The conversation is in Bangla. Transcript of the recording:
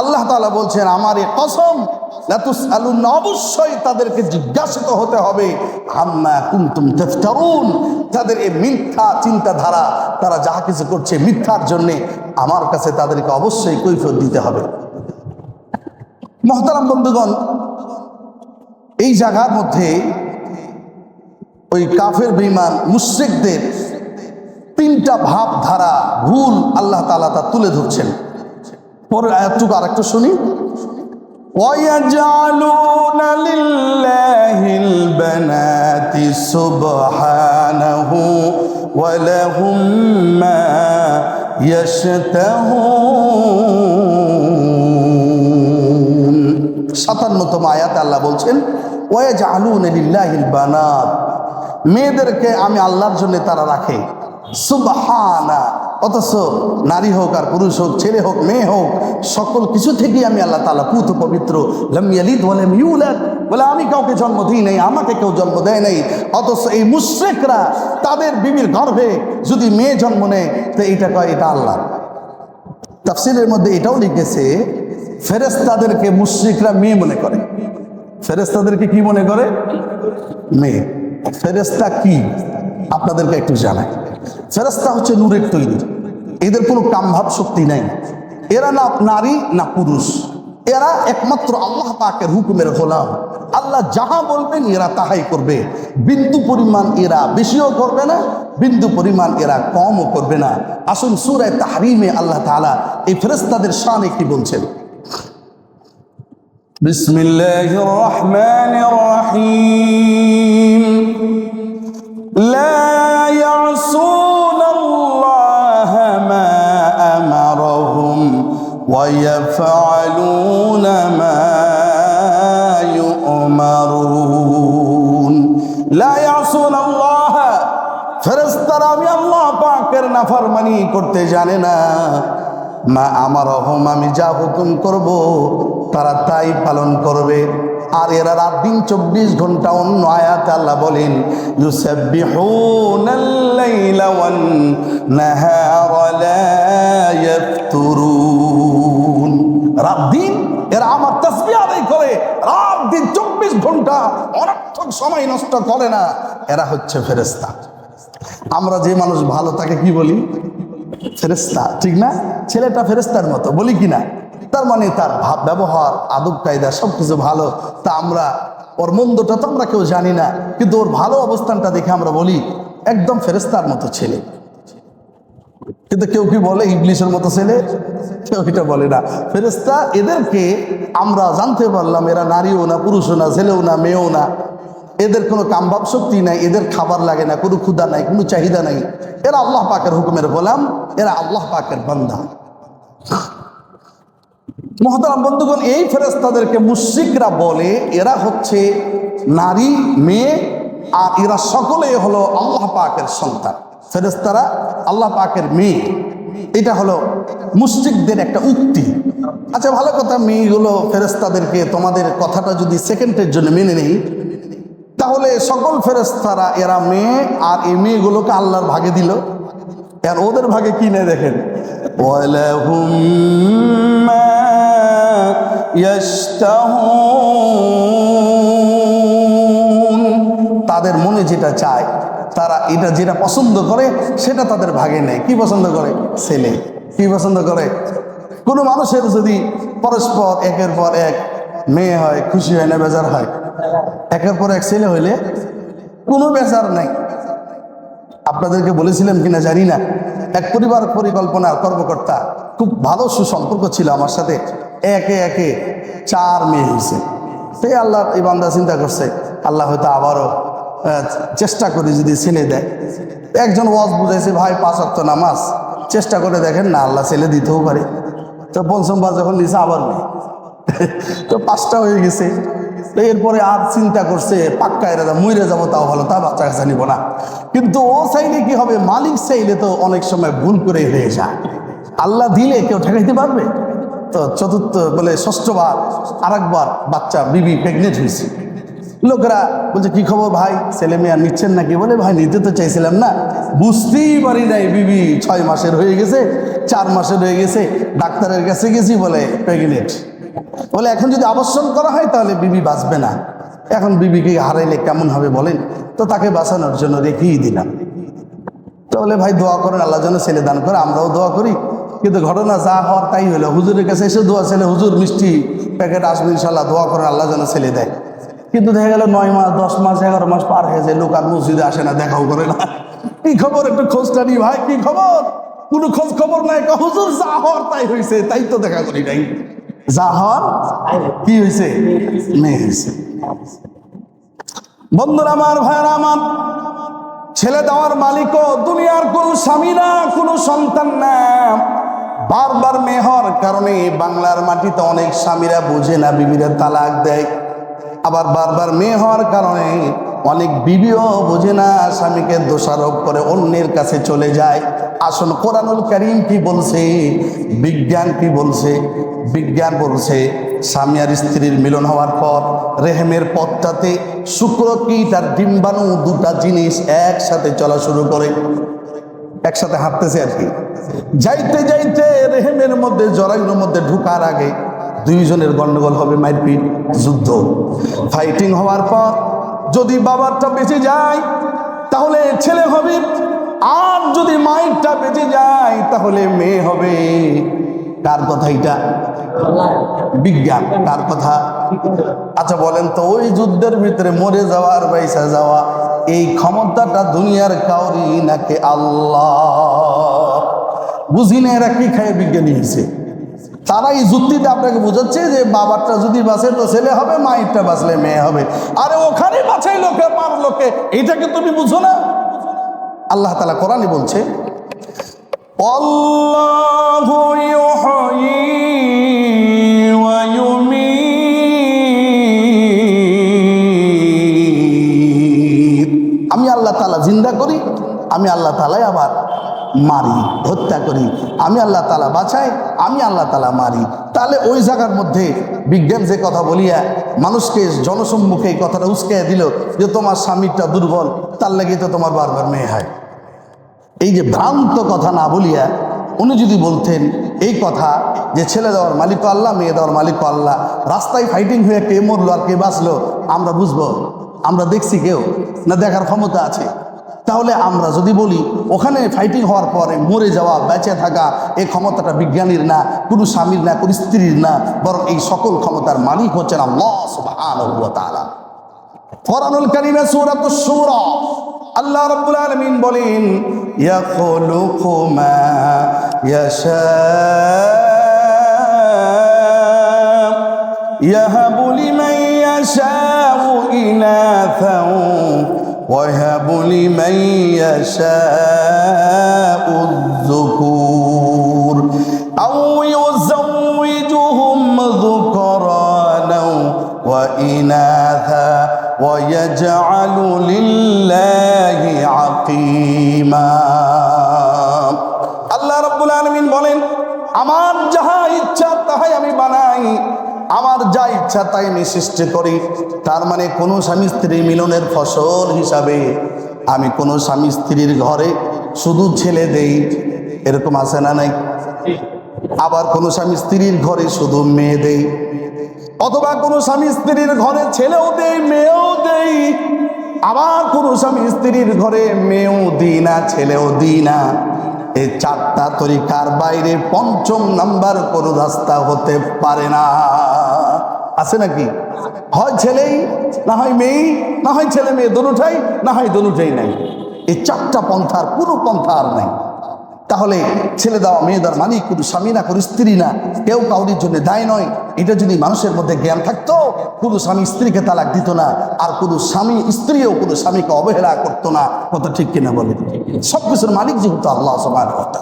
আল্লাহ তাআলা বলছেন, আমার এই কসম অবশ্যই তাদেরকে জিজ্ঞাসিত হতে হবে, আম্মা কুনতুম তাদের এই মিথ্যা চিন্তাধারা, তারা যাহা কিছু করছে মিথ্যার জন্যে আমার কাছে তাদেরকে অবশ্যই কৈফিয়ত দিতে হবে। মহতারাম বন্ধুগণ, এই জায়গার মধ্যে ওই কাফের বিমান মুশ্রিকদের তিনটা ভাবধারা, ভুল আল্লাহ তালা তা তুলে ধরছেন। পরের আয়াতটুকু আরেকটু শুনি ويجعلون لله البنات سبحانه ولهم ما يشتهون সাতান্নতম আয়াত আল্লাহ বলছেন ওয়াজালুন লিল্লাহিল বানাত মেয়েদেরকে আমি আল্লাহর জন্য তারা রাখে সুবহানা অথচ নারী হোক আর পুরুষ হোক, ছেলে হোক, মেয়ে হোক, সকল কিছু থেকেই আমি আল্লাহ তালা পুত পবিত্র। বলে বলে, আমি কাউকে জন্ম দিই নাই, আমাকে কেউ জন্ম দেয় নাই। অথচ এই মুশ্রেকরা তাদের বিবির গর্ভে যদি মেয়ে জন্ম নেয়, তো এটা কয়, এটা আল্লাহ। তাফসিলের মধ্যে এটাও লিখেছে ফেরেস্তাদেরকে মুশ্রিকরা মেয়ে মনে করে। ফেরেস্তাদেরকে কি মনে করে? মেয়ে। ফেরেস্তা কি? আপনাদেরকে একটু জানাই। ফেরাস্তা হচ্ছে নূরের তৈরি। এদের কোনো কামভাব শক্তি নাই। এরা না নারী, না পুরুষ। এরা একমাত্র আল্লাহ পাকের হুকুমের হলাম আল্লাহ যাহা বলবেন এরা তাহাই করবে। বিন্দু পরিমাণ এরা বেশিও করবে না, বিন্দু পরিমাণ এরা কমও করবে না। আসুন সুরায় তাহারিমে আল্লাহ তালা এই ফেরস্তাদের সান একটি বলছেন। বিসমিল্লাহ রহমান রহিম। আল্লাহ ফেরেস্তারা আমি আল্লাহ পাকের নাফারমানি করতে জানে না। মা আমার অহম আমি যা হুকুম করব, তারা তাই পালন করবে। আর এরা রাত দিন চব্বিশ ঘণ্টা অন্য আয়াত আল্লাহ বলেন রাত দিন এরা আমার তসবি আদায় করে। রাত দিন চব্বিশ ঘণ্টা অনেক অনর্থক সময় নষ্ট করে না। এরা হচ্ছে ফেরেস্তা আমরা যে মানুষ ভালো, তাকে কি বলি? ফেরেস্তা ঠিক না? ছেলেটা ফেরেস্তার মতো, বলি কি না? তার মানে তার ভাব ব্যবহার, আদব, কায়দা সব কিছু ভালো। তা আমরা, ওর মন্দটা তো আমরা কেউ জানি না। কিন্তু ওর ভালো অবস্থানটা দেখে আমরা বলি, একদম ফেরেস্তার মতো ছেলে। কিন্তু কেউ কি বলে ইংলিশের মতো ছেলে? কেউ এটা বলে না। ফেরেস্তা এদেরকে আমরা জানতে পারলাম, এরা নারীও না, পুরুষও না, ছেলেও না, মেয়েও না। এদের কোনো কামভাব শক্তি নাই, এদের খাবার লাগে না, কোনো ক্ষুদা নাই, কোনো চাহিদা নাই। এরা আল্লাহ পাকের হুকুমের গোলাম, এরা আল্লাহ পাকের বান্দা। মহতারাম বন্ধুগণ, এই ফেরেস্তাদেরকে মুশ্রিকরা বলে, এরা হচ্ছে নারী, মেয়ে, আর এরা সকলে হলো আল্লাহ পাকের সন্তান। ফেরেস্তারা আল্লাহ পাকের মেয়ে। এটা হলো মুশ্রিকদের একটা উক্তি। আচ্ছা ভালো কথা, মেয়েগুলো ফেরেস্তাদেরকে তোমাদের কথাটা যদি সেকেন্ডের জন্য মেনে নেই তাহলে সকল ফেরেস্তারা এরা মেয়ে আর এই মেয়েগুলোকে আল্লাহর ভাগে দিল। আর ওদের ভাগে কি নেই দেখেন? তাদের মনে যেটা চায়, তারা এটা যেটা পছন্দ করে, সেটা তাদের ভাগে নেয়। কি পছন্দ করে? ছেলে। কি পছন্দ করে? কোনো মানুষের যদি পরস্পর একের পর এক মেয়ে হয়, খুশি হয় না, বেজার হয়। একের পর এক ছেলে হইলে কোনো বেচার নাই। আপনাদেরকে বলেছিলাম কিনা জানি না। এক পরিবার পরিকল্পনার কর্মকর্তা, খুব ভালো সুসম্পর্ক ছিল আমার সাথে। একে একে চার মেয়ে হয়েছে সেই আল্লাহ, এই বান্দা চিন্তা করছে, আল্লাহ হয়তো আবারও চেষ্টা করে যদি ছেলে দেয়। একজন ওয়াজ বুঝাইছে, ভাই, পাঁচ অক্ত নামাজ। চেষ্টা করে দেখেন না, আল্লাহ ছেলে দিতেও পারে। তো পঞ্চমবার যখন নিছে, আবার নেই। তো পাঁচটা হয়ে গেছে। এরপরে আর চিন্তা করছে, পাক্কা এরা মইরে যাব তাও ভালো, তা বাচ্চা কাছে নিব না। কিন্তু ও চাইলে কি হবে? মালিক চাইলে তো অনেক সময় ভুল করে হয়ে যায়। আল্লাহ দিলে কেউ ঠেকাইতে পারবে? তো চতুর্থ বলে ষষ্ঠবার আর একবার বাচ্চা, বিবি প্রেগনেন্ট হয়েছে। লোকেরা বলছে, কি খবর ভাই? ছেলে মেয়ে নিচ্ছেন নাকি? বলে, ভাই, নিতে তো চাইছিলাম না। বুঝতেই পারি নাই, বিবি ছয় মাসের হয়ে গেছে, চার মাসের হয়ে গেছে, ডাক্তারের কাছে গেছি বলে প্রেগনেন্ট বলে এখন যদি আবশ্যন করা হয়, তাহলে বিবি বাঁচবে না। এখন বিবিকে হারাইলে কেমন হবে বলেন? তো তাকে বাঁচানোর জন্য রেখেই দিলাম। তাহলে ভাই দোয়া করেন, আল্লাহ যেন ছেলে দান করে, আমরাও দোয়া করি। কিন্তু ঘটনা যা হওয়ার তাই হলো। হুজুরের কাছে এসে দোয়া ছেলে, হুজুর মিষ্টি প্যাকেট আসবে ইনশাল্লাহ দোয়া করেন, আল্লাহ যেন ছেলে দেয়। কিন্তু দেখা গেল নয় মাস, দশ মাস, এগারো মাস পার হয়ে যায়, লোক আর মসজিদে আসে না, দেখাও করে না। কি খবর একটু খোঁজটা নি ভাই, কি খবর? কোনো খোঁজ খবর নাই হুজুর যা হওয়ার তাই হয়েছে তাই তো দেখা করি নাই। যা কি হয়েছে মেয়ে হয়েছে বন্ধুরা আমার ভাইরা আমার, ছেলে দেওয়ার মালিকও দুনিয়ার কোন স্বামী না, কোনো সন্তান না। বারবার মেয়ে হওয়ার কারণে বাংলার মাটিতে অনেক স্বামীরা বোঝে না, বিবিরা তালাক দেয়। আবার বারবার মেয়ে হওয়ার কারণে অনেক বিবিও বোঝে না, স্বামীকে দোষারোপ করে অন্যের কাছে চলে যায়। আসল কোরআনুল করিম কি বলছে? বিজ্ঞান কি বলছে? বিজ্ঞান বলছে, স্বামী আর স্ত্রীর মিলন হওয়ার পর রেহেমের পথটাতে শুক্র, কীট আর ডিম্বাণু দুটা জিনিস একসাথে চলা শুরু করে। একসাথে হাঁটতেছে আর কি। যাইতে যাইতে রেহেমের মধ্যে, জরায়ুর মধ্যে ঢুকার আগে দুইজনের গন্ডগোল হবে মারপিট, যুদ্ধ। ফাইটিং হওয়ার পর যদি বাবারটা বেঁচে যায়, তাহলে ছেলে হবে। আর যদি মায়েরটা বেঁচে যায়, তাহলে মেয়ে হবে। কার কথা এটা? বিজ্ঞান। কার কথা? আচ্ছা বলেন তো, ওই যুদ্ধের ভিতরে মরে যাওয়ার বাইসা যাওয়া, এই ক্ষমতাটা দুনিয়ার কাউরি নাকি আল্লাহ? বুঝি না এরা কি খায় বিজ্ঞানী হয়েছে। তারা এই যুক্তিতে আপনাকে বোঝাচ্ছে যে বাবারটা যদি বাঁচে তো ছেলে হবে, মায়েরটা বাঁচলে মেয়ে হবে। আরে ওখানে বাঁচাই লোকে মার লোকে এইটাকে তুমি বুঝো না? আল্লাহ তালা কোরআনই বলছে আমি আল্লাহ তালা জিন্দা করি, আমি আল্লাহ তালাই আবার মারি, হত্যা করি। আমি আল্লাহ তালা বাঁচাই আমি আল্লাহ তালা মারি। তাহলে ওই জায়গার মধ্যে বিজ্ঞান যে কথা বলিয়া মানুষকে জনসম্মুখে এই কথাটা উস্কাইয়া দিল যে তোমার স্বামীটা দুর্বল, তার লাগে তো তোমার বারবার মেয়ে হয়। এই যে ভ্রান্ত কথা না বলিয়া উনি যদি বলতেন এই কথা যে ছেলে দেওয়ার মালিক আল্লাহ, মেয়ে দেওয়ার মালিক আল্লাহ, রাস্তায় ফাইটিং হয়ে কে মরলো আর কে বাঁচলো, আমরা বুঝব, আমরা দেখছি কেউ, না দেখার ক্ষমতা আছে। তাহলে আমরা যদি বলি, ওখানে ফাইটিং হওয়ার পরে মরে যাওয়া, বেঁচে থাকা এই ক্ষমতাটা বিজ্ঞানীর না, কোনো স্বামীর না, কোনো স্ত্রীর না, বরং এই সকল ক্ষমতার মালিক হচ্ছেন আল্লাহ তাআলা। কোরআনুল কারীমে সূরাতুশ শূরা, আল্লাহ রাব্বুল আলামিন বলেন, ইয়াখলুকু মা ইয়াশা, ইয়াহাবু লিমান ইয়াশাউ ইনাথাও ويهب لمن يشاء الذكور أو يزوجهم ذكرانا وإناثا ويجعل لله عقيما আমার যা ইচ্ছা তাই আমি সৃষ্টি করি। তার মানে কোনো স্বামী স্ত্রী মিলনের ফসল হিসাবে আমি কোনো স্বামী স্ত্রীর ঘরে শুধু ছেলে দেই, এরকম আছে না নাই? আবার কোনো স্বামী স্ত্রীর ঘরে শুধু মেয়ে দেই, অথবা কোনো স্বামী স্ত্রীর ঘরে ছেলেও দেই, মেয়েও দেই, আবার কোনো স্বামী স্ত্রীর ঘরে মেয়েও দিই না, ছেলেও দিই না। এই চারটা তরিকার বাইরে পঞ্চম নাম্বার কোনো রাস্তা হতে পারে না। আছে নাকি? হয় ছেলেই, না হয় মেয়েই, না হয় ছেলে মেয়ে দোনোটাই না হয় দোনোটাই নাই। এই চারটা পন্থার কোনো পন্থা আর নাই। তাহলে ছেলে দেওয়া, মেয়ে দেওয়ার মালিক কোনো স্বামী না, কোনো স্ত্রী না। কেউ কাউরির জন্য দায় নয়। এটা যদি মানুষের মধ্যে জ্ঞান থাকতো, কোনো স্বামী স্ত্রীকে তালাক দিত না। আর কোনো স্বামী স্ত্রীও কোনো স্বামীকে অবহেলা করতো না। কথা ঠিক কিনা বলে সব কিছুর মালিক যেহেতু আল্লাহ সবার কথা